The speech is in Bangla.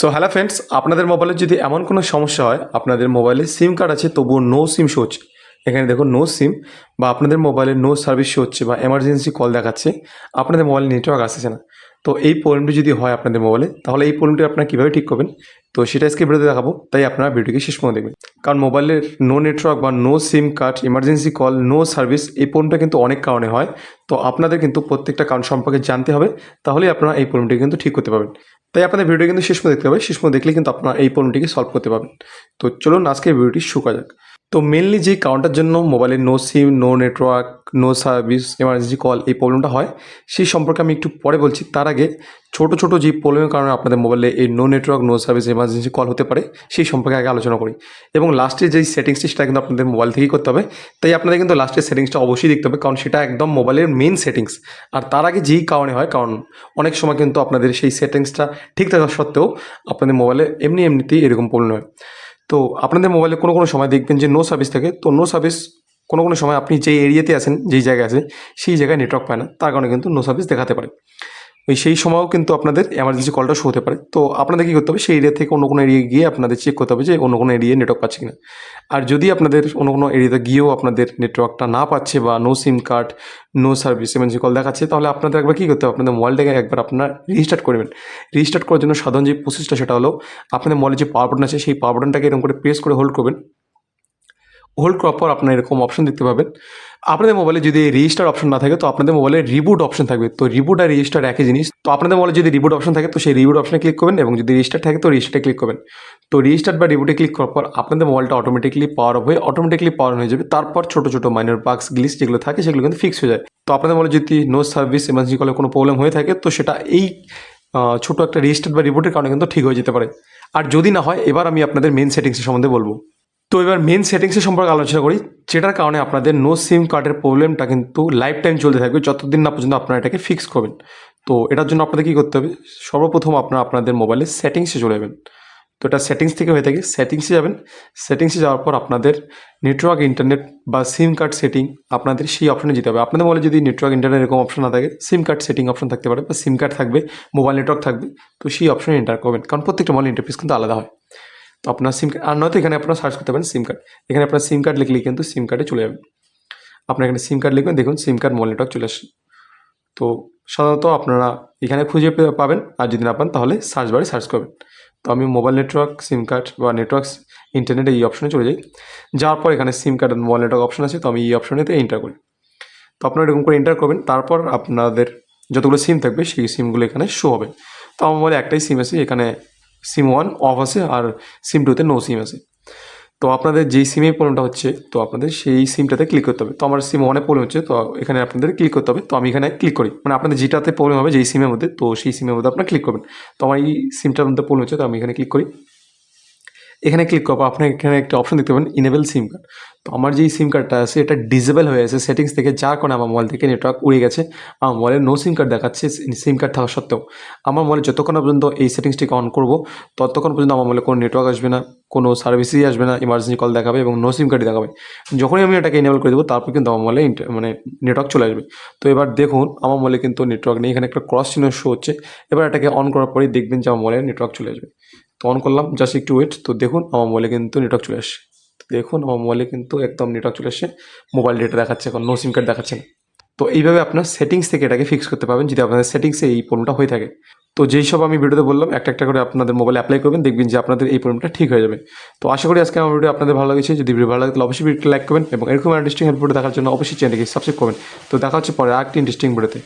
সো হ্যালো ফ্রেন্ডস আপনাদের মোবাইলে যদি এমন কোনো সমস্যা হয়, আপনাদের মোবাইলে সিম কার্ড আছে, তবুও নো সিম শো হচ্ছে। এখানে দেখুন নো সিম বা আপনাদের মোবাইলে নো সার্ভিস শো হচ্ছে বা এমার্জেন্সি কল দেখাচ্ছে, আপনাদের মোবাইলে নেটওয়ার্ক আসছে না। তো এই প্রবলেমটি যদি হয় আপনাদের মোবাইলে তাহলে এই প্রবলেমটি আপনারা কীভাবে ঠিক করবেন? তো সেটা আজকে ভিডিওতে দেখাবো, তাই আপনারা ভিডিওকে শেষ পর্যন্ত দেখবেন। কারণ মোবাইলের নো নেটওয়ার্ক বা no sim card emergency call no service এই প্রবলেমটা কিন্তু অনেক কারণে হয়। তো আপনাদের কিন্তু প্রত্যেকটা কারণ সম্পর্কে জানতে হবে, তাহলেই আপনারা এই প্রবলেমটি কিন্তু ঠিক করতে পারবেন। তাই আপনাদের ভিডিও কিন্তু শেষ দেখতে হবে। শেষ দেখলে কিন্তু আপনারা এই পণ্যটিকে সলভ করতে পারবেন। তো চলুন আজকে ভিডিওটি শুকা যাক। তো মেনলি যে কারণটার জন্য মোবাইলে no sim no network no service emergency call এই প্রবলেমটা হয়, সেই সম্পর্কে আমি একটু পরে বলছি। তার আগে ছোট ছোট যে প্রবলেমের কারণে আপনাদের মোবাইলে এই no network no service emergency call হতে পারে, সেই সম্পর্কে আগে আলোচনা করি। এবং লাস্টে যেই সেটিংসটি সেটা কিন্তু আপনাদের মোবাইল থেকেই করতে হবে। তাই আপনাদের কিন্তু লাস্টের সেটিংসটা অবশ্যই দেখতে হবে, কারণ সেটা একদম মোবাইলের মেন সেটিংস আর তার আগে যেই কারণে হয়, কারণ অনেক সময় কিন্তু আপনাদের সেই সেটিংসটা ঠিক থাকা সত্ত্বেও আপনাদের মোবাইলে এমনি, এমনিতেই এরকম প্রবলেম হয়। তো আপনাদের মোবাইলে কোনো কোনো সময় দেখবেন যে নো সার্ভিস থাকে। তো নো সার্ভিস কোনো কোনো সময় আপনি যেই এরিয়াতে আছেন, যেই জায়গায় আছেন, সেই জায়গায় নেটওয়ার্ক পায় না। তার কারণে কিন্তু নো সার্ভিস দেখাতে পারে ওই সেই সময়ও কিন্তু আপনাদের এমার্জেন্সি কলটা শো হতে পারে। তো আপনাদের কী করতে হবে? সেই এরিয়া থেকে অন্য কোনো এরিয়া গিয়ে আপনাদের চেক করতে হবে যে অন্য কোনো এরিয়ায় নেটওয়ার্ক পাচ্ছে কিনা। আর যদি আপনাদের অন্য কোনো এরিয়াতে গিয়েও আপনাদের নেটওয়ার্কটা না পাচ্ছে বা no sim card no service emergency call দেখাচ্ছে, তাহলে আপনাদের একবার কী করতে হবে? আপনাদের মোবাইলটাকে একবার আপনার রিস্টার্ট করবেন রিস্টার্ট করার জন্য সাধারণ যে প্রসেসটা সেটা হলো আপনাদের মোবাইলে যে পাওয়ার বাটন আছে, সেই পাওয়ার বাটনটাকে এরকম করে প্রেস করে হোল্ড করবেন। হোল্ড করার পর আপনার এরকম অপশন দেখতে পাবেন। আপনাদের মোবাইলে যদি রেজিস্টার অপশন না থাকে, তো আপনাদের মোবাইলে রিবুট অপশন থাকবে। তো রিবুট আর রেজিস্টার একই জিনিস। তো আপনাদের মোবাইলে যদি রিবুট অপশন থাকে, তো সেই রিবুট অপশনে ক্লিক করবেন এবং যদি রেজিস্টার থাকে, তো রেজিস্টারে ক্লিক করবেন। তো রেজিস্টার বা রিবুটে ক্লিক করার পর আপনাদের মোবাইলটা অটোমেটিকলি পাওয়ার অফ হয়ে অটোমেটিকলি পাওয়ার হয়ে যাবে। তারপর ছোটো ছোটো মাইনর বাক্স গ্লিস যেগুলো থাকে, সেগুলো কিন্তু ফিক্স হয়ে যায়। তো আপনাদের মোবাইলে যদি নো সার্ভিস এমার্জেন্সি কলে কোনো প্রবলেম হয়ে থাকে, তো সেটা এই ছোটো একটা রেজিস্টার বা রিপোর্টের কারণে কিন্তু ঠিক হয়ে যেতে পারে। আর যদি না হয়, এবার আমি আপনাদের মেন সেটিংসের সম্বন্ধে বলব। তো এবার মেন সেটিংসের সম্পর্কে আলোচনা করি, যেটার কারণে আপনাদের নো সিম কার্ডের প্রবলেমটা কিন্তু লাইফ টাইম চলতে থাকবে, যতদিন না পর্যন্ত আপনারা এটাকে ফিক্স করবেন। তো এটার জন্য আপনাদের কী করতে হবে? সর্বপ্রথম আপনারা আপনাদের মোবাইলে সেটিংসে চলে যাবেন। তো এটা সেটিংস থেকে হয়ে থাকে সেটিংসে যাবেন সেটিংসে যাওয়ার পর আপনাদের নেটওয়ার্ক ইন্টারনেট বা সিম কার্ড সেটিং আপনাদের সেই অপশনে যেতে হবে। আপনাদের মোবাইলে যদি নেটওয়ার্ক ইন্টারনেট এরকম অপশন না থাকে সিম কার্ড সেটিং অপশন থাকতে পারে বা সিম কার্ড থাকবে মোবাইল নেটওয়ার্ক থাকবে, তো সেই অপশনে এন্টার করবেন। কারণ প্রত্যেকটা মোবাইল ইন্টারফেস কিন্তু আলাদা হয়। আপনার সিম কার্ড আর নয়তো এখানে আপনারা সার্চ করতে পারেন সিম কার্ড এখানে আপনার সিম কার্ড লিখলেই কিন্তু সিম কার্ডে চলে যাবে। আপনার এখানে সিম কার্ড লিখবেন, দেখুন সিম কার্ড মোবাইল নেটওয়ার্ক চলে আসে। তো সাধারণত আপনারা এখানে খুঁজে পাবেন, আর যদি না পান তাহলে সার্চ বারে সার্চ করবেন। তো আমি মোবাইল নেটওয়ার্ক সিম কার্ড বা নেটওয়ার্ক ইন্টারনেট এই অপশনে চলে যাই। যাওয়ার পর এখানে sim card mobile network option আছে, তো আমি এই অপশনেতে এন্টার করি। তো আপনারা এরকম করে এন্টার করবেন, তারপর আপনাদের যতগুলো সিম থাকবে সেই সিমগুলো এখানে শো হবে। তো আমার মোবাইলে একটাই সিম আছে, এখানে সিম ওয়ান অফ আছে আর সিম টুতে নো সিম আছে। তো আপনাদের যেই সিমে প্রবলেমটা হচ্ছে, তো আপনাদের সেই সিমটাতে ক্লিক করতে হবে। তো আমার সিম ওয়ানে প্রবলেম হচ্ছে, তো এখানে আপনাদের ক্লিক করতে হবে। তো আমি এখানে ক্লিক করি। মানে আপনাদের যেটাতে প্রবলেম হবে, যেই সিমের মধ্যে, তো সেই সিমের মধ্যে আপনারা ক্লিক করবেন। তো আমার এই সিমটার মধ্যে প্রবলেম হচ্ছে, তো আমি এখানে ক্লিক করি। এখানে ক্লিক করব, আপনি এখানে একটা অপশন দেখতে পাবেন ইনেবল সিম কার্ড তো আমার যেই সিম কার্ডটা আছে, এটা ডিজেবল হয়ে আছে সেটিংস থেকে যার কারণে আমার মোবাইল থেকে নেটওয়ার্ক উড়ে গেছে। আমার মোবাইলে নো সিম কার্ড দেখাচ্ছে সিম কার্ড থাকা সত্ত্বেও। আমার মোবাইলে যতক্ষণ পর্যন্ত এই সেটিংসটিকে অন করব, ততক্ষণ পর্যন্ত আমার মোবাইলে কোনো নেটওয়ার্ক আসবে না, কোনো সার্ভিসই আসবে না ইমার্জেন্সি কল দেখাবে এবং নো সিম কার্ডই দেখাবে। যখনই আমি এটাকে এনেবল করে দেবো, তারপর কিন্তু আমার মোবাইলে মানে নেটওয়ার্ক চলে আসবে। তো এবার দেখুন, আমার মোবাইলে কিন্তু নেটওয়ার্ক নেই। এখানে একটা ক্রস চিহ্ন শো হচ্ছে। এবার এটাকে অন করার পরেই দেখবেন যে আমার মোবাইলে নেটওয়ার্ক চলে আসবে। তো অন করলাম জাস্ট একটু ওয়েট তো দেখুন আমার মোবাইলে কিন্তু নেটওয়ার্ক চলে আসছে। তো দেখুন আমার মোবাইলে কিন্তু একদম নেটওয়ার্ক চলে আসছে মোবাইল ডেটা দেখাচ্ছে এখন নো সিম কার্ড দেখাচ্ছে না। তো এইভাবে আপনার সেটিংস থেকে এটাকে ফিক্স করতে পারবেন, যদি আপনাদের সেটিংসে এই প্রবলেমটা হয়ে থাকে। তো যেই সব আমি ভিডিওতে বললাম, একটা একটা করে আপনাদের মোবাইলে অ্যাপ্লাই করবেন, দেখবেন যে আপনাদের এই প্রবলেমটা ঠিক হয়ে যাবে। তো আশা করি আজকে আমার ভিডিও আপনাদের ভালো লেগেছে। যদি ভিডিও ভালো লাগে, তাহলে অবশ্যই ভিডিওটা লাইক করবেন এবং এরকম ইন্টারেস্টিং হেল্প ভিডিও দেখার জন্য অবশ্যই চ্যানেলকে সাবস্ক্রাইব করবেন। তো দেখা হচ্ছে পরে আরেকটি ইন্টারেস্টিং ভিডিওতে